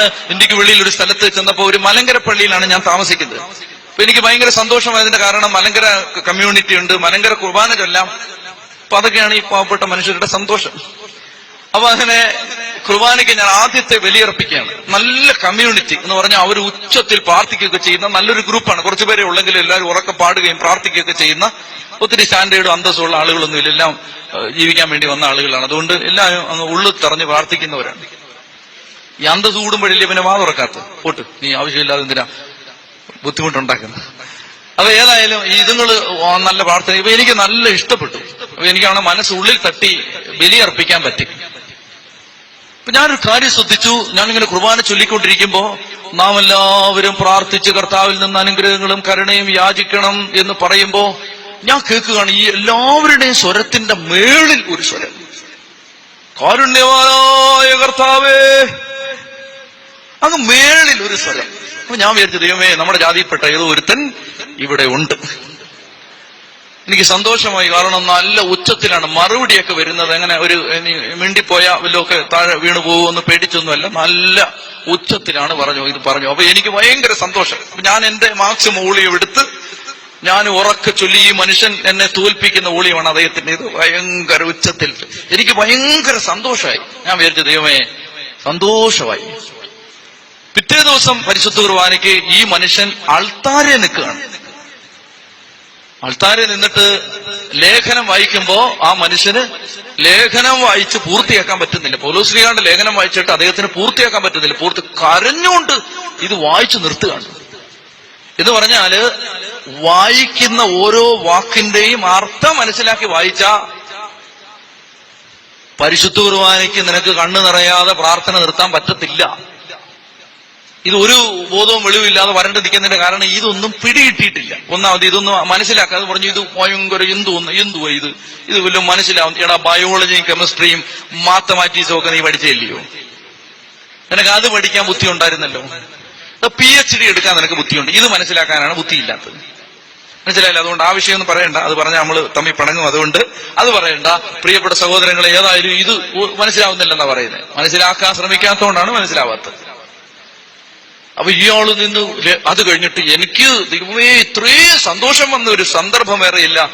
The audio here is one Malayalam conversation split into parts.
ഞാൻ ഇന്ത്യയ്ക്ക് വെളിയിൽ ഒരു സ്ഥലത്ത് ചെന്നപ്പോ ഒരു മലങ്കര പള്ളിയിലാണ് ഞാൻ താമസിക്കുന്നത്. അപ്പൊ എനിക്ക് ഭയങ്കര സന്തോഷമായതിന്റെ കാരണം മലങ്കര കമ്മ്യൂണിറ്റി ഉണ്ട് മലങ്കര കുർബാന ചൊല്ലാം അപ്പൊ അതൊക്കെയാണ് ഈ പാവപ്പെട്ട മനുഷ്യരുടെ സന്തോഷം. അപ്പൊ അങ്ങനെ കുർബാനയ്ക്ക് ഞാൻ ആദ്യത്തെ ബലിയർപ്പിക്കുകയാണ്. നല്ല കമ്മ്യൂണിറ്റി എന്ന് പറഞ്ഞാൽ അവർ ഉച്ചത്തിൽ പ്രാർത്ഥിക്കുകയൊക്കെ ചെയ്യുന്ന നല്ലൊരു ഗ്രൂപ്പാണ്. കുറച്ചു പേരെ ഉള്ളെങ്കിൽ എല്ലാവരും ഉറക്കെ പാടുകയും പ്രാർത്ഥിക്കുകയൊക്കെ ചെയ്യുന്ന ഒത്തിരി സ്റ്റാൻഡേർഡും അന്തസ്സുള്ള ആളുകളൊന്നുമില്ല. എല്ലാം ജീവിക്കാൻ വേണ്ടി വന്ന ആളുകളാണ്. അതുകൊണ്ട് എല്ലാവരും അങ്ങ് ഉള്ളു തെറഞ്ഞ് പ്രാർത്ഥിക്കുന്നവരാണ്. ഈ അന്തസ് കൂടുമ്പോഴില്ലേ പിന്നെ വാ തുറക്കാത്ത പോട്ട് നീ ആവശ്യമില്ലാതെ എന്തിനാ ബുദ്ധിമുട്ടുണ്ടാക്കുന്നത്? അപ്പൊ ഏതായാലും ഇതുങ്ങൾ നല്ല പ്രാർത്ഥന. ഇപ്പൊ എനിക്ക് നല്ല ഇഷ്ടപ്പെട്ടു. അപ്പൊ എനിക്കാണ് മനസ്സുള്ളിൽ തട്ടി ബലിയർപ്പിക്കാൻ പറ്റി. അപ്പൊ ഞാനൊരു കാര്യം ശ്രദ്ധിച്ചു. ഞാനിങ്ങനെ കുർബാന ചൊല്ലിക്കൊണ്ടിരിക്കുമ്പോ നാം എല്ലാവരും പ്രാർത്ഥിച്ച് കർത്താവിൽ നിന്ന് അനുഗ്രഹങ്ങളും കരുണയും യാചിക്കണം എന്ന് പറയുമ്പോ ഞാൻ കേൾക്കുകയാണ് ഈ എല്ലാവരുടെയും സ്വരത്തിന്റെ മേളിൽ ഒരു സ്വരം. കാരുണ്യവാനായ കർത്താവേ അങ്ങ് മേളിൽ ഒരു സ്വരം. അപ്പൊ ഞാൻ വിചാരിച്ചു ദൈവമേ നമ്മുടെ ജാതിയിൽപ്പെട്ട ഏതോ ഒരുത്തൻ ഇവിടെ ഉണ്ട്. എനിക്ക് സന്തോഷമായി. കാരണം നല്ല ഉച്ചത്തിലാണ്. മറുപടിയൊക്കെ വരുന്നത്. എങ്ങനെ ഒരു മിണ്ടിപ്പോയ വല്ലതൊക്കെ താഴെ വീണു പോകുമെന്ന് പേടിച്ചൊന്നുമല്ല. നല്ല ഉച്ചത്തിലാണ് പറഞ്ഞു ഇത് പറഞ്ഞു. അപ്പൊ എനിക്ക് ഭയങ്കര സന്തോഷം. ഞാൻ എന്റെ മാക്സിമം ഊളിയം എടുത്ത് ഞാൻ ഉറക്കെ ചൊല്ലി ഈ മനുഷ്യൻ എന്നെ തോൽപ്പിക്കുന്ന ഊളിയമാണ് അദ്ദേഹത്തിന്റെ. ഇത് ഭയങ്കര ഉച്ചത്തിൽ. എനിക്ക് ഭയങ്കര സന്തോഷമായി. ഞാൻ വിചാരിച്ചു ദൈവമേ സന്തോഷമായി. പിറ്റേ ദിവസം പരിശുദ്ധ കുർബാനയ്ക്ക് ഈ മനുഷ്യൻ അൾത്താരെ നിൽക്കുകയാണ്. അൾത്താരെ നിന്നിട്ട് ലേഖനം വായിക്കുമ്പോ ആ മനുഷ്യന് ലേഖനം വായിച്ച് പൂർത്തിയാക്കാൻ പറ്റുന്നില്ല. പോലോശ്രീകാണ്ട് ലേഖനം വായിച്ചിട്ട് അദ്ദേഹത്തിന് പൂർത്തിയാക്കാൻ പറ്റുന്നില്ല. പൂർത്തി കരഞ്ഞുകൊണ്ട് ഇത് വായിച്ചു നിർത്തുകയാണ്. എന്ന് പറഞ്ഞാൽ വായിക്കുന്ന ഓരോ വാക്കിന്റെയും അർത്ഥം മനസ്സിലാക്കി വായിച്ച പരിശുദ്ധ കുർബാനയ്ക്ക് നിനക്ക് കണ്ണു നിറയാതെ പ്രാർത്ഥന നിർത്താൻ പറ്റത്തില്ല. ഇത് ഒരു ബോധവും വെളിവില്ലാതെ ഇല്ലാതെ നിൽക്കുന്നതിന്റെ കാരണം ഇതൊന്നും പിടികിട്ടിയിട്ടില്ല ഒന്നാമത് ഇതൊന്നും മനസ്സിലാക്കാതെ പറഞ്ഞു ഇത് ഭയങ്കര എന്തു എന്തുവാ ഇത്? ഇത് വല്ലതും മനസ്സിലാവും. എടാ ബയോളജിയും കെമിസ്ട്രിയും മാത്തമാറ്റിക്സും ഒക്കെ നീ പഠിച്ചില്ലയോ നിനക്ക് അത് പഠിക്കാൻ ബുദ്ധി ഉണ്ടായിരുന്നല്ലോ പി എച്ച് ഡി എടുക്കാൻ നിനക്ക് ബുദ്ധിയുണ്ട്. ഇത് മനസ്സിലാക്കാനാണ് ബുദ്ധിയില്ലാത്തത്. മനസ്സിലായില്ല? അതുകൊണ്ട് ആ വിഷയമൊന്നും പറയണ്ട. അത് പറഞ്ഞാൽ നമ്മൾ തമ്മിൽ പിണങ്ങും. അതുകൊണ്ട് അത് പറയണ്ട. പ്രിയപ്പെട്ട സഹോദരങ്ങളെ ഏതായാലും ഇത് മനസ്സിലാവുന്നില്ലെന്നാ പറയുന്നത് മനസ്സിലാക്കാൻ ശ്രമിക്കാത്തതുകൊണ്ടാണ് മനസ്സിലാവാത്തത്. അപ്പൊ ഇയാൾ നിന്ന് അത് കഴിഞ്ഞിട്ട് എനിക്ക് ദൈവമേ ഇത്രയും സന്തോഷം വന്ന ഒരു സന്ദർഭം വേറെയില്ല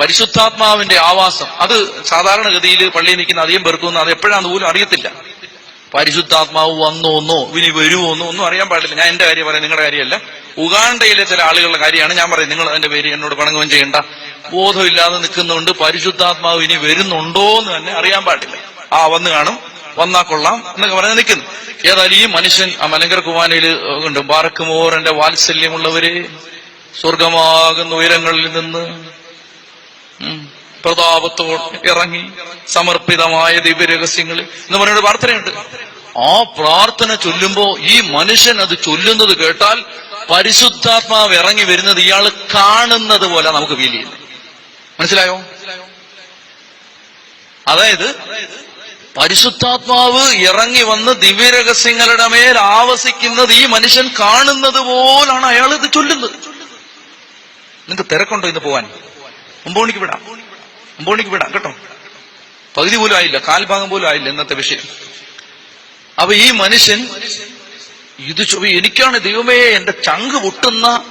പരിശുദ്ധാത്മാവിന്റെ ആവാസം. അത് സാധാരണഗതിയിൽ പള്ളിയിൽ നിൽക്കുന്ന അധികം പേർക്കൊന്നും അത് എപ്പോഴാന്ന് പോലും അറിയത്തില്ല. പരിശുദ്ധാത്മാവ് വന്നോന്നോ ഇനി വരുമോന്നോ ഒന്നും അറിയാൻ പാടില്ല. ഞാൻ എന്റെ കാര്യം പറയാം നിങ്ങളുടെ കാര്യമല്ല. ഉഗാണ്ടയിലെ ചില ആളുകളുടെ കാര്യമാണ് ഞാൻ പറയുന്നത്. നിങ്ങൾ അതിന്റെ പേര് എന്നോട് പണങ്ങുകയും ചെയ്യണ്ട. ബോധമില്ലാതെ നിൽക്കുന്നുണ്ട് പരിശുദ്ധാത്മാവ് ഇനി വരുന്നുണ്ടോ എന്ന് തന്നെ അറിയാൻ പാടില്ല. ആ വന്ന് കാണും. വന്നാ കൊള്ളാം എന്നൊക്കെ പറഞ്ഞ് നിൽക്കുന്നു. ഏതായാലും ഈ മനുഷ്യൻ ആ മലങ്കര കുമാനയിൽ ഉണ്ട്. ബാറക്കുമോറിന്റെ വാത്സല്യമുള്ളവര് സ്വർഗമാകുന്ന ഉയരങ്ങളിൽ നിന്ന് പ്രതാപത്തോട് ഇറങ്ങി സമർപ്പിതമായ ദിവ്യരഹസ്യങ്ങൾ എന്ന് പറഞ്ഞൊരു പ്രാർത്ഥനയുണ്ട്. ആ പ്രാർത്ഥന ചൊല്ലുമ്പോ ഈ മനുഷ്യൻ അത് ചൊല്ലുന്നത് കേട്ടാൽ പരിശുദ്ധാത്മാവ് ഇറങ്ങി വരുന്നത് ഇയാൾ കാണുന്നത് പോലെ നമുക്ക് ഫീൽ ചെയ്യുന്നു. മനസ്സിലായോ? അതായത് പരിശുദ്ധാത്മാവ് ഇറങ്ങി വന്ന് ദിവ്യരഹസ്യങ്ങളുടെ മേൽ ആവസിക്കുന്നത് ഈ മനുഷ്യൻ കാണുന്നത് പോലാണ് അയാൾ ഇത് ചൊല്ലുന്നത്. നിങ്ങൾക്ക് തിരക്കുണ്ടോ ഇന്ന് പോവാൻ? ഒമ്പോണിക്ക് വിടാം. ഒമ്പോണിക്ക് വിടാം കേട്ടോ. പകുതി പോലും ആയില്ല കാൽഭാഗം പോലും ആയില്ല ഇന്നത്തെ വിഷയം. അപ്പൊ ഈ മനുഷ്യൻ ഇത് എനിക്കാണ് ദൈവമേ എന്റെ ചങ്ക് പൊട്ടുന്ന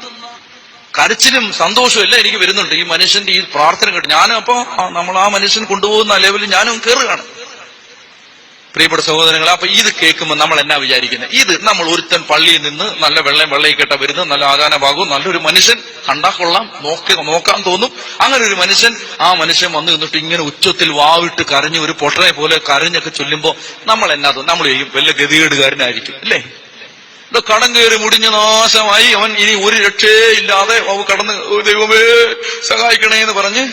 കരച്ചിലും സന്തോഷവും എല്ലാം എനിക്ക് വരുന്നുണ്ട്. ഈ മനുഷ്യന്റെ ഈ പ്രാർത്ഥന കേട്ട് ഞാനും അപ്പൊ നമ്മൾ ആ മനുഷ്യൻ കൊണ്ടുപോകുന്ന ലെവലിൽ ഞാനും കയറുകയാണ് പ്രിയപ്പെട്ട സഹോദരങ്ങൾ അപ്പൊ ഇത് കേൾക്കുമ്പോൾ നമ്മൾ എന്നാ വിചാരിക്കുന്നത് ഇത് നമ്മൾ ഒരുത്തൻ പള്ളിയിൽ നിന്ന് നല്ല വെള്ളം വെള്ളയിൽ കേട്ട വരുന്നു നല്ല ആകാനഭാഗവും നല്ലൊരു മനുഷ്യൻ കണ്ടാ കൊള്ളാം നോക്കി നോക്കാൻ തോന്നും. അങ്ങനെ ഒരു മനുഷ്യൻ ആ മനുഷ്യൻ വന്നു നിന്നിട്ട് ഇങ്ങനെ ഉച്ചത്തിൽ വാവിട്ട് കരഞ്ഞ് ഒരു പൊട്ടനെ പോലെ കരഞ്ഞൊക്കെ ചൊല്ലുമ്പോൾ നമ്മൾ എന്നാ നമ്മൾ ചെയ്യും വല്ല ഗതികേടുകാരനായിരിക്കും അല്ലേ? ഇത് കടം കയറി മുടിഞ്ഞ് നാശമായി. അവൻ ഇനി ഒരു രക്ഷയേ ഇല്ലാതെ അവ കടന്ന് ദൈവമേ സഹായിക്കണേ എന്ന് പറഞ്ഞ്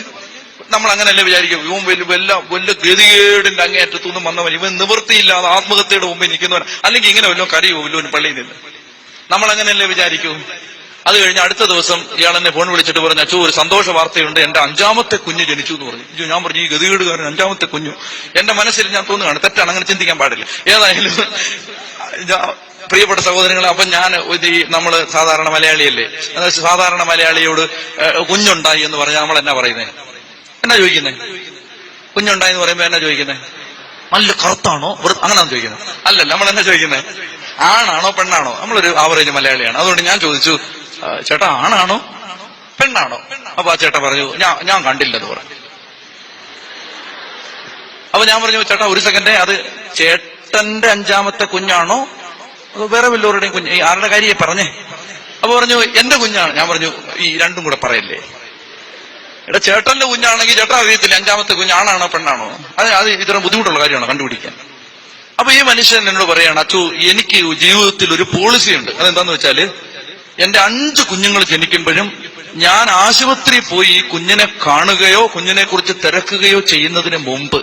നമ്മൾ അങ്ങനെയല്ലേ വിചാരിക്കും. ഇവൻ വലിയ വല്ല വല്ല ഗതികേടിന്റെ അങ്ങേയറ്റത്തുനിന്നും വന്നവൻ ഇവൻ നിവൃത്തിയില്ലാതെ ആത്മഹത്യയുടെ മുമ്പിൽ നിൽക്കുന്നവൻ അല്ലെങ്കിൽ ഇങ്ങനെ വല്ലതും കരയോ ഒരു പള്ളിയിൽ നിന്ന് നമ്മൾ അങ്ങനെയല്ലേ വിചാരിക്കൂ? അത് കഴിഞ്ഞ് അടുത്ത ദിവസം ഇയാൾ എന്നെ ഫോൺ വിളിച്ചിട്ട് പറഞ്ഞു അച്ഛൻ ഒരു സന്തോഷ വാർത്തയുണ്ട്. എന്റെ അഞ്ചാമത്തെ കുഞ്ഞ് ജനിച്ചു എന്ന് പറഞ്ഞു ഞാൻ പറഞ്ഞു ഈ ഗതികേടുകാരൻ അഞ്ചാമത്തെ കുഞ്ഞു. എന്റെ മനസ്സിൽ ഞാൻ തോന്നുകയാണ് തെറ്റാണ് അങ്ങനെ ചിന്തിക്കാൻ പാടില്ല. ഏതായാലും പ്രിയപ്പെട്ട സഹോദരങ്ങളെ അപ്പൊ ഞാൻ ഈ നമ്മൾ സാധാരണ മലയാളിയല്ലേ? സാധാരണ മലയാളിയോട് കുഞ്ഞുണ്ടായി എന്ന് പറഞ്ഞാൽ നമ്മൾ എന്നാ പറയുന്നത് എന്നാ ചോദിക്കുന്നേ? കുഞ്ഞുണ്ടായെന്ന് പറയുമ്പോ എന്നാ ചോദിക്കുന്നേ? നല്ല കറുത്താണോ? അങ്ങനെയാണ് ചോദിക്കുന്നത് അല്ലല്ല നമ്മൾ എന്നാ ചോദിക്കുന്നത് ആണാണോ പെണ്ണാണോ? നമ്മളൊരു ആവറേജ് മലയാളിയാണ്. അതുകൊണ്ട് ഞാൻ ചോദിച്ചു ചേട്ടാ ആണാണോ? പെണ്ണാണോ? അപ്പൊ ആ ചേട്ടാ പറഞ്ഞു ഞാൻ ഞാൻ കണ്ടില്ലെന്ന് പറഞ്ഞു അപ്പൊ ഞാൻ പറഞ്ഞു ചേട്ടാ ഒരു സെക്കൻഡ് അത് ചേട്ടന്റെ അഞ്ചാമത്തെ കുഞ്ഞാണോ? അതോ വേറെ വല്ലവരുടെയും കുഞ്ഞ്? ആരുടെ കാര്യം പറഞ്ഞേ? അപ്പൊ പറഞ്ഞു എന്റെ കുഞ്ഞാണ്. ഞാൻ പറഞ്ഞു ഈ രണ്ടും കൂടെ പറയല്ലേ? എടാ ചേട്ടന്റെ കുഞ്ഞാണെങ്കിൽ ചേട്ടൻ അറിയത്തില്ല അഞ്ചാമത്തെ കുഞ്ഞ് ആണാണോ പെണ്ണാണോ? അത് അത് ഇത്ര ബുദ്ധിമുട്ടുള്ള കാര്യമാണ് കണ്ടുപിടിക്കാൻ. അപ്പൊ ഈ മനുഷ്യൻ എന്നോട് പറയാണ് അച്ചു എനിക്ക് ജീവിതത്തിൽ ഒരു പോളിസി ഉണ്ട്. അതെന്താന്ന് വെച്ചാൽ എന്റെ അഞ്ച് കുഞ്ഞുങ്ങൾ ജനിക്കുമ്പോഴും ഞാൻ ആശുപത്രി പോയി ഈ കുഞ്ഞിനെ കാണുകയോ കുഞ്ഞിനെ കുറിച്ച് തിരക്കുകയോ ചെയ്യുന്നതിന് മുമ്പ്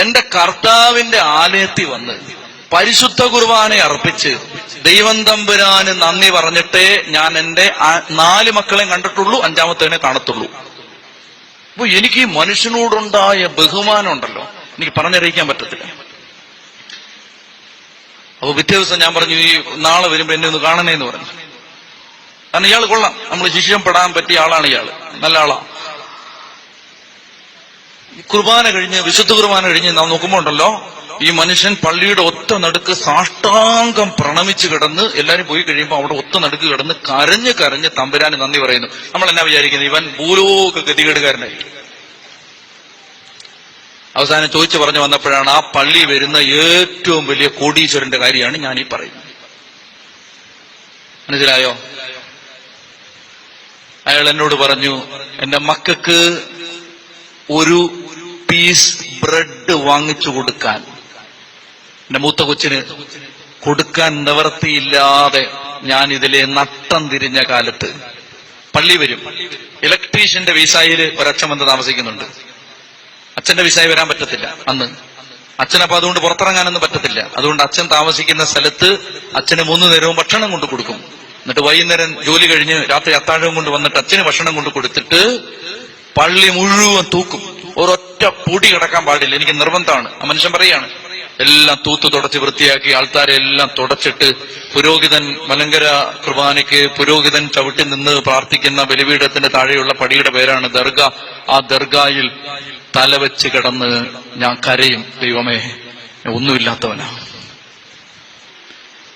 എന്റെ കർത്താവിന്റെ ആലയത്തിൽ വന്ന് പരിശുദ്ധ കുർബാനെ അർപ്പിച്ച് ദൈവം തമ്പുരാന് നന്ദി പറഞ്ഞിട്ടേ ഞാൻ എന്റെ നാല് മക്കളെ കണ്ടിട്ടുള്ളൂ അഞ്ചാമത്തേനെ കാണത്തുള്ളൂ. അപ്പൊ എനിക്ക് ഈ മനുഷ്യനോടുണ്ടായ ബഹുമാനം ഉണ്ടല്ലോ എനിക്ക് പറഞ്ഞറിയിക്കാൻ പറ്റത്തില്ല. അപ്പൊ പിറ്റേ ദിവസം ഞാൻ പറഞ്ഞു ഈ നാളെ വരുമ്പോ എന്നെ ഒന്ന് കാണണേ എന്ന് പറഞ്ഞു. കാരണം ഇയാൾ കൊള്ളാം. നമ്മൾ ശിഷ്യം പെടാൻ പറ്റിയ ആളാണ് ഇയാൾ. നല്ല ആളാ. കുർബാന കഴിഞ്ഞ് വിശുദ്ധ കുർബാന കഴിഞ്ഞ് നാം നോക്കുമ്പോ ഉണ്ടല്ലോ ഈ മനുഷ്യൻ പള്ളിയുടെ ഒത്ത നടുക്ക് സാഷ്ടാംഗം പ്രണമിച്ച് കിടന്ന് എല്ലാരും പോയി കഴിയുമ്പോൾ അവിടെ ഒത്ത നടുക്ക് കിടന്ന് കരഞ്ഞ് കരഞ്ഞ് തമ്പുരാന് നന്ദി പറയുന്നു. നമ്മൾ എന്നാ വിചാരിക്കുന്നത്? ഇവൻ ഭൂലോക ഗതികേടുകാരനായി അവസാനം ചോദിച്ചു പറഞ്ഞു വന്നപ്പോഴാണ് ആ പള്ളി വരുന്ന ഏറ്റവും വലിയ കോടീശ്വരന്റെ കാര്യമാണ് ഞാൻ ഈ പറയുന്നത്. മനസ്സിലായോ? അയാൾ എന്നോട് പറഞ്ഞു എന്റെ മക്കൾക്ക് ഒരു പീസ് ബ്രെഡ് വാങ്ങിച്ചു കൊടുക്കാൻ എന്റെ മൂത്ത കൊച്ചിന് കൊടുക്കാൻ നിവർത്തിയില്ലാതെ ഞാൻ ഇതിലെ നട്ടം തിരിഞ്ഞ കാലത്ത് പള്ളി വരും. ഇലക്ട്രീഷ്യന്റെ വിസായിൽ ഒരച്ഛൻ വന്ന് താമസിക്കുന്നുണ്ട്. അച്ഛന്റെ വിസായി വരാൻ പറ്റത്തില്ല അന്ന്. അച്ഛനപ്പൊ അതുകൊണ്ട് പുറത്തിറങ്ങാനൊന്നും പറ്റത്തില്ല. അതുകൊണ്ട് അച്ഛൻ താമസിക്കുന്ന സ്ഥലത്ത് അച്ഛന് മൂന്ന് നേരവും ഭക്ഷണം കൊണ്ട് കൊടുക്കും. എന്നിട്ട് വൈകുന്നേരം ജോലി കഴിഞ്ഞ് രാത്രി അത്താഴവും കൊണ്ട് വന്നിട്ട് അച്ഛന് ഭക്ഷണം കൊണ്ട് കൊടുത്തിട്ട് പള്ളി മുഴുവൻ തൂക്കും. ഒരൊറ്റ പൊടി കിടക്കാൻ പാടില്ല. എനിക്ക് നിർബന്ധമാണ്. ആ മനുഷ്യൻ പറയാണ് എല്ലാം തൂത്ത് തുടച്ച് വൃത്തിയാക്കി ആൾക്കാരെ എല്ലാം തുടച്ചിട്ട് പുരോഹിതൻ മലങ്കര കുർബാനയ്ക്ക് പുരോഹിതൻ ചവിട്ടി നിന്ന് പ്രാർത്ഥിക്കുന്ന ബലിപീഠത്തിന്റെ താഴെയുള്ള പടിയുടെ പേരാണ് ദർഗ. ആ ദർഗായിൽ തലവെച്ച് കിടന്ന് ഞാൻ കരയും ദൈവമേ ഒന്നുമില്ലാത്തവനാ.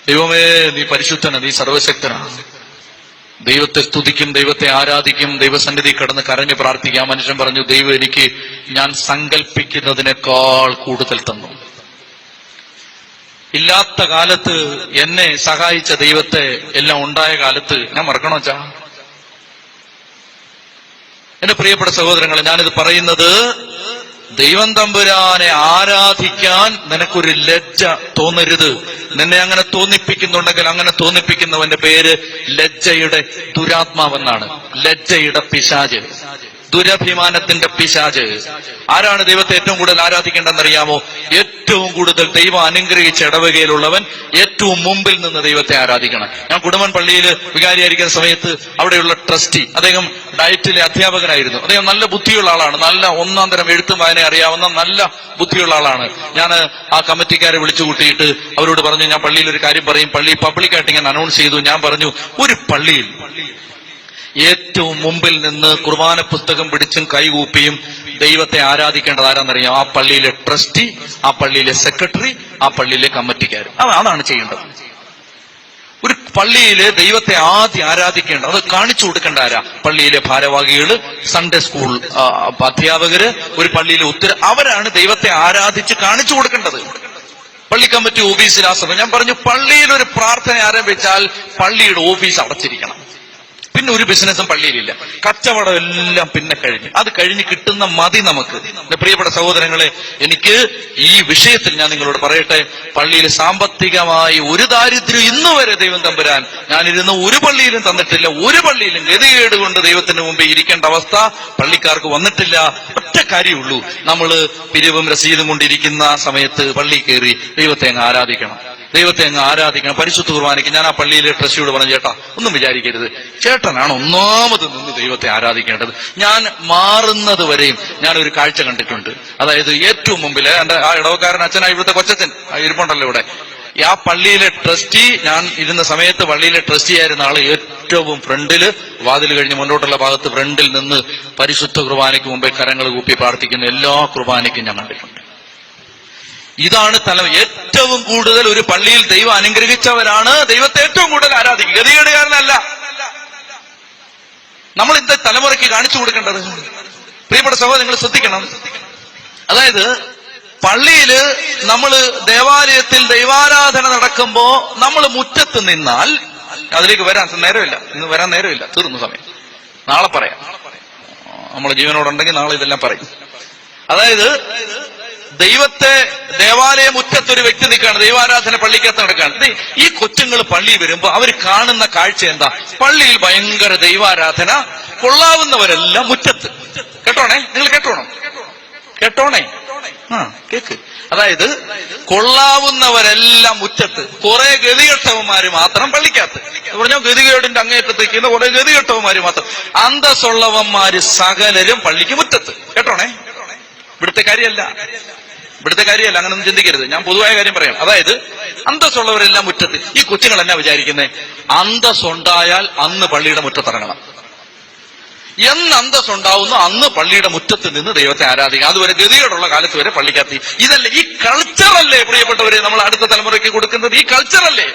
ദൈവമേ നീ പരിശുദ്ധന നീ സർവശക്തനാ. ദൈവത്തെ സ്തുതിക്കും ദൈവത്തെ ആരാധിക്കും ദൈവസന്നിധി കടന്ന് കരഞ്ഞ് ആ മനുഷ്യൻ പറഞ്ഞു ദൈവം എനിക്ക് ഞാൻ സങ്കല്പിക്കുന്നതിനേക്കാൾ കൂടുതൽ തന്നു. ഇല്ലാത്ത കാലത്ത് എന്നെ സഹായിച്ച ദൈവത്തെ എല്ലാം ഉണ്ടായ കാലത്ത് ഞാൻ മറക്കണോ ചാ എന്റെ പ്രിയപ്പെട്ട സഹോദരങ്ങളെ ഞാനിത് പറയുന്നത് ദൈവം തമ്പുരാനെ ആരാധിക്കാൻ നിനക്കൊരു ലജ്ജ തോന്നരുത്. നിന്നെ അങ്ങനെ തോന്നിപ്പിക്കുന്നുണ്ടെങ്കിൽ അങ്ങനെ തോന്നിപ്പിക്കുന്നവന്റെ പേര് ലജ്ജയുടെ ദുരാത്മാവെന്നാണ്. ലജ്ജയുടെ പിശാജ് ദുരഭിമാനത്തിന്റെ പിശാജ് ആരാണ് ദൈവത്തെ ഏറ്റവും കൂടുതൽ ആരാധിക്കേണ്ടതെന്നറിയാമോ? ഏറ്റവും കൂടുതൽ ദൈവം അനുഗ്രഹിച്ച ഇടവകയിലുള്ളവൻ ഏറ്റവും മുമ്പിൽ നിന്ന് ദൈവത്തെ ആരാധിക്കണം. ഞാൻ കുടുംബൻ പള്ളിയിൽ വികാരിയായിരിക്കുന്ന സമയത്ത് അവിടെയുള്ള ട്രസ്റ്റി അദ്ദേഹം ഡയറ്റിലെ അധ്യാപകനായിരുന്നു. അദ്ദേഹം നല്ല ബുദ്ധിയുള്ള ആളാണ്. നല്ല ഒന്നാം തരം എഴുത്തും വായന അറിയാവുന്ന നല്ല ബുദ്ധിയുള്ള ആളാണ്. ഞാൻ ആ കമ്മിറ്റിക്കാരെ വിളിച്ചു കൂട്ടിയിട്ട് അവരോട് പറഞ്ഞു ഞാൻ പള്ളിയിൽ ഒരു കാര്യം പറയും. പള്ളി പബ്ലിക്കായിട്ട് ഞാൻ അനൗൺസ് ചെയ്തു. ഞാൻ പറഞ്ഞു ഒരു പള്ളിയിൽ ഏറ്റവും മുമ്പിൽ നിന്ന് കുർബാന പുസ്തകം പിടിച്ചും കൈകൂപ്പിയും ദൈവത്തെ ആരാധിക്കേണ്ടത് ആരാന്നറിയാം? ആ പള്ളിയിലെ ട്രസ്റ്റി ആ പള്ളിയിലെ സെക്രട്ടറി ആ പള്ളിയിലെ കമ്മിറ്റിക്കാർ അതാണ് ചെയ്യേണ്ടത്. ഒരു പള്ളിയിലെ ദൈവത്തെ ആദ്യം ആരാധിക്കേണ്ടത് അത് കാണിച്ചു കൊടുക്കേണ്ട ആരാ? പള്ളിയിലെ ഭാരവാഹികൾ സൺഡേ സ്കൂൾ അധ്യാപകര് ഒരു പള്ളിയിലെ ഉത്തര അവരാണ് ദൈവത്തെ ആരാധിച്ച് കാണിച്ചു കൊടുക്കേണ്ടത്. പള്ളി കമ്മിറ്റി ഓഫീസിൽ ആ സമയം ഞാൻ പറഞ്ഞു പള്ളിയിൽ ഒരു പ്രാർത്ഥന ആരംഭിച്ചാൽ പള്ളിയുടെ ഓഫീസ് അടച്ചിരിക്കണം. പിന്നെ ഒരു ബിസിനസ്സും പള്ളിയിലില്ല. കച്ചവടം എല്ലാം പിന്നെ കഴിഞ്ഞു. അത് കഴിഞ്ഞ് കിട്ടുന്ന മതി നമുക്ക്. എന്റെ പ്രിയപ്പെട്ട സഹോദരങ്ങളെ എനിക്ക് ഈ വിഷയത്തിൽ ഞാൻ നിങ്ങളോട് പറയട്ടെ പള്ളിയിൽ സാമ്പത്തികമായി ഒരു ദാരിദ്ര്യം ഇന്നു വരെ ദൈവം തമ്പുരാൻ ഞാനിരുന്ന ഒരു പള്ളിയിലും തന്നിട്ടില്ല. ഒരു പള്ളിയിലും ഗതികേട് കൊണ്ട് ദൈവത്തിന് മുമ്പേ ഇരിക്കേണ്ട അവസ്ഥ പള്ളിക്കാർക്ക് വന്നിട്ടില്ല. ഒറ്റ കാര്യമുള്ളൂ. നമ്മൾ പിരിവും രസീതും കൊണ്ടിരിക്കുന്ന സമയത്ത് പള്ളി കയറി ദൈവത്തെ അങ്ങ് ആരാധിക്കണം. ദൈവത്തെ അങ്ങ് ആരാധിക്കണം പരിശുദ്ധ കുർബാനയ്ക്ക് ഞാൻ ആ പള്ളിയിലെ ട്രസ്റ്റിയോട് പറഞ്ഞു ചേട്ടാ ഒന്നും വിചാരിക്കരുത്. ചേട്ടനാണ് ഒന്നാമത് നിന്ന് ദൈവത്തെ ആരാധിക്കേണ്ടത്. ഞാൻ മാറുന്നത് വരെയും ഞാൻ ഒരു കാഴ്ച കണ്ടിട്ടുണ്ട്. അതായത് ഏറ്റവും മുമ്പിൽ എന്റെ ആ ഇടവക്കാരൻ അച്ഛനാ ഇവിടുത്തെ കൊച്ചച്ഛൻ ഇരിപ്പുണ്ടല്ലോ ഇവിടെ. ആ പള്ളിയിലെ ട്രസ്റ്റി ഞാൻ ഇരുന്ന സമയത്ത് പള്ളിയിലെ ട്രസ്റ്റി ആയിരുന്ന ആൾ ഏറ്റവും ഫ്രണ്ടിൽ വാതിൽ കഴിഞ്ഞ് മുന്നോട്ടുള്ള ഭാഗത്ത് ഫ്രണ്ടിൽ നിന്ന് പരിശുദ്ധ കുർബാനയ്ക്ക് മുമ്പേ കരങ്ങൾ കൂപ്പി പ്രാർത്ഥിക്കുന്ന എല്ലാ കുർബാനയ്ക്കും ഞാൻ കണ്ടിട്ടുണ്ട്. ഇതാണ് തല ഏറ്റവും കൂടുതൽ ഒരു പള്ളിയിൽ ദൈവം അനുഗ്രഹിച്ചവരാണ് ദൈവത്തെ ഏറ്റവും കൂടുതൽ ആരാധിക്കുക. ഗതികേടുകാരനല്ല. നമ്മൾ ഇന്ന് തലമുറയ്ക്ക് കാണിച്ചു കൊടുക്കേണ്ടത് പ്രിയപ്പെട്ട സഹോദരൻ നിങ്ങൾ ശ്രദ്ധിക്കണം. അതായത് പള്ളിയിൽ നമ്മൾ ദേവാലയത്തിൽ ദൈവാരാധന നടക്കുമ്പോ നമ്മൾ മുറ്റത്ത് നിന്നാൽ അതിലേക്ക് വരാൻ നേരമില്ല. ഇന്ന് വരാൻ നേരമില്ല. തീർന്നു സമയം. നാളെ പറയാം. നമ്മൾ ജീവനോടുണ്ടെങ്കിൽ നാളെ ഇതെല്ലാം പറയും. അതായത് ദൈവത്തെ ദേവാലയ മുറ്റത്തൊരു വ്യക്തി നിൽക്കുകയാണ് ദൈവാരാധന പള്ളിക്കകത്ത് നടക്കുകയാണ്. ഈ കൊച്ചുങ്ങൾ പള്ളി വരുമ്പോൾ അവർ കാണുന്ന കാഴ്ച എന്താ? പള്ളിയിൽ ഭയങ്കര ദൈവാരാധന കൊള്ളാവുന്നവരെല്ലാം മുറ്റത്ത്. കേട്ടോണേ? നിങ്ങൾ കേട്ടോണം? കേട്ടോണേ? ആ കേക്ക്. അതായത് കൊള്ളാവുന്നവരെല്ലാം മുറ്റത്ത്. കുറെ ഗതികെട്ടവന്മാര് മാത്രം പള്ളിക്കകത്ത്. എന്ന് പറഞ്ഞാൽ ഗതികേടിന്റെ അങ്ങേറ്റത്തേക്ക് കുറെ ഗതികെട്ടവന്മാര് മാത്രം. അന്തസ്സുള്ളവന്മാര് സകലരും പള്ളിക്ക് മുറ്റത്ത്. കേട്ടോണേ? ഇവിടുത്തെ കാര്യമല്ല. ഇവിടുത്തെ കാര്യമല്ല അങ്ങനെ ഒന്നും ചിന്തിക്കരുത്. ഞാൻ പൊതുവായ കാര്യം പറയാം അതായത് അന്തസ്സുള്ളവരെല്ലാം മുറ്റത്ത് ഈ കൊച്ചുങ്ങൾ എന്നാ വിചാരിക്കുന്നത് അന്തസ്സുണ്ടായാൽ അന്ന് പള്ളിയുടെ മുറ്റത്തിറങ്ങണം. എന്ന് അന്തസ്സുണ്ടാവുന്നു അന്ന് പള്ളിയുടെ മുറ്റത്ത് നിന്ന് ദൈവത്തെ ആരാധിക്കുക അതുവരെ ഗതികേടുള്ള കാലത്ത് വരെ പള്ളിക്കകത്ത്. ഇതല്ലേ ഈ കൾച്ചറല്ലേ പ്രിയപ്പെട്ടവരെ നമ്മൾ അടുത്ത തലമുറയ്ക്ക് കൊടുക്കുന്നത്? ഈ കൾച്ചറല്ലേ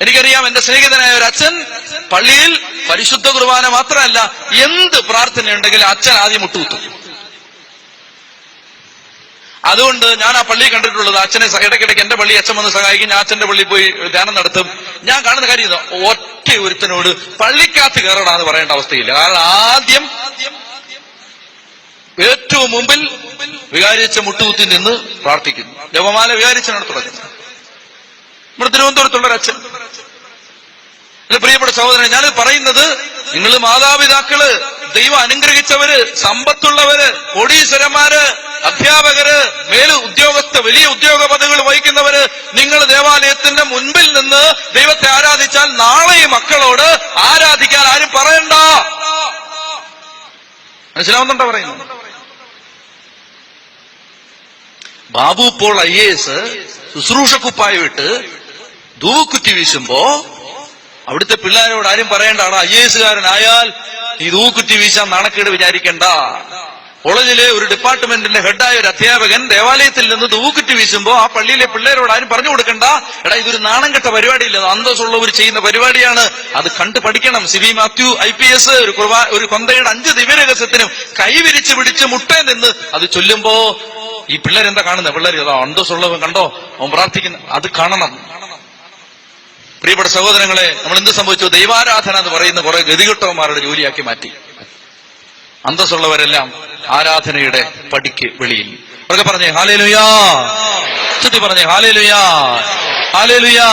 എനിക്കറിയാം എന്റെ സ്നേഹിതനായ ഒരു അച്ഛൻ പള്ളിയിൽ പരിശുദ്ധ കുർബാന മാത്രമല്ല എന്ത് പ്രാർത്ഥനയുണ്ടെങ്കിലും അച്ഛൻ ആദ്യം മുട്ടുകുത്തും. അതുകൊണ്ട് ഞാൻ ആ പള്ളി കണ്ടിട്ടുള്ളത് അച്ഛനെ ഇടയ്ക്കിടയ്ക്ക് എന്റെ പള്ളി അച്ഛൻ വന്ന് സഹായിക്കും ഞാൻ അച്ഛന്റെ പള്ളി പോയി ധ്യാനം നടത്തും. ഞാൻ കാണുന്ന കാര്യം ഒറ്റ ഒരുത്തനോട് പള്ളിക്കകത്ത് കയറണമെന്ന് പറയേണ്ട അവസ്ഥയില്ല. കാരണം ആദ്യം ഏറ്റവും മുമ്പിൽ വികാരിച്ച മുട്ടുകുത്തി നിന്ന് പ്രാർത്ഥിക്കുന്നു. ജപമാല വികാരിച്ചനാണ് തുടങ്ങുന്നത്. നമ്മുടെ തിരുവനന്തപുരത്തുള്ള അച്ഛൻ. പ്രിയപ്പെട്ട സഹോദരൻ ഞാനിത് പറയുന്നത് നിങ്ങൾ മാതാപിതാക്കൾ ദൈവം അനുഗ്രഹിച്ചവര് സമ്പത്തുള്ളവര് കോടീശ്വരന്മാര് അധ്യാപകര് മേൽ ഉദ്യോഗസ്ഥ വലിയ ഉദ്യോഗ പദവികൾ വഹിക്കുന്നവര് നിങ്ങൾ ദേവാലയത്തിന്റെ മുൻപിൽ നിന്ന് ദൈവത്തെ ആരാധിച്ചാൽ നാളെ ഈ മക്കളോട് ആരാധിക്കാൻ ആരും പറയണ്ട. മനസ്സിലാവുന്നുണ്ടോ പറയുന്നു ബാബു പോൾ ഐ എസ് ശുശ്രൂഷക്കുപ്പായി വിട്ട് ദൂക്കുറ്റി വീശുമ്പോ അവിടുത്തെ പിള്ളേരോട് ആരും പറയേണ്ടാണ് ഐ എസുകാരനായാൽ നീ തൂക്കുറ്റി വീശാൻ നാണക്കേട് വിചാരിക്കണ്ട. കോളേജിലെ ഒരു ഡിപ്പാർട്ട്മെന്റിന്റെ ഹെഡായ ഒരു അധ്യാപകൻ ദേവാലയത്തിൽ നിന്ന് തൂക്കുറ്റി വീശുമ്പോൾ ആ പള്ളിയിലെ പിള്ളേരോട് ആരും പറഞ്ഞു കൊടുക്കണ്ട. എടാ ഇതൊരു നാണം കെട്ട പരിപാടിയില്ല അന്തസ്സുള്ളവർ ചെയ്യുന്ന പരിപാടിയാണ്. അത് കണ്ടു പഠിക്കണം. C Mathew I P S ഒരു കുർബാ ഒരു കൊന്തയുടെ അഞ്ച് ദിവ്യരഹസ്യത്തിനും കൈവിരിച്ച് പിടിച്ച് മുട്ടേ നിന്ന് അത് ചൊല്ലുമ്പോ ഈ പിള്ളേരെന്താ കാണുന്നത് പിള്ളേർ അന്തസ്സുള്ളവൻ കണ്ടോ? അവൻ പ്രാർത്ഥിക്കുന്ന അത് കാണണം. പ്രിയപ്പെട്ട സഹോദരങ്ങളെ നമ്മൾ എന്ത് സംഭവിച്ചു? ദൈവാരാധന എന്ന് പറയുന്ന കുറെ ഗതികെട്ടവന്മാരുടെ ജോലിയാക്കി മാറ്റി. അന്തസ്സുള്ളവരെല്ലാം ആരാധനയുടെ പടിക്ക് വെളിയിൽ. അവരൊക്കെ പറഞ്ഞേ ഹാലേലുയാ. ചുറ്റി പറഞ്ഞേ ഹാലേലുയാ. ഹാലേലുയാ.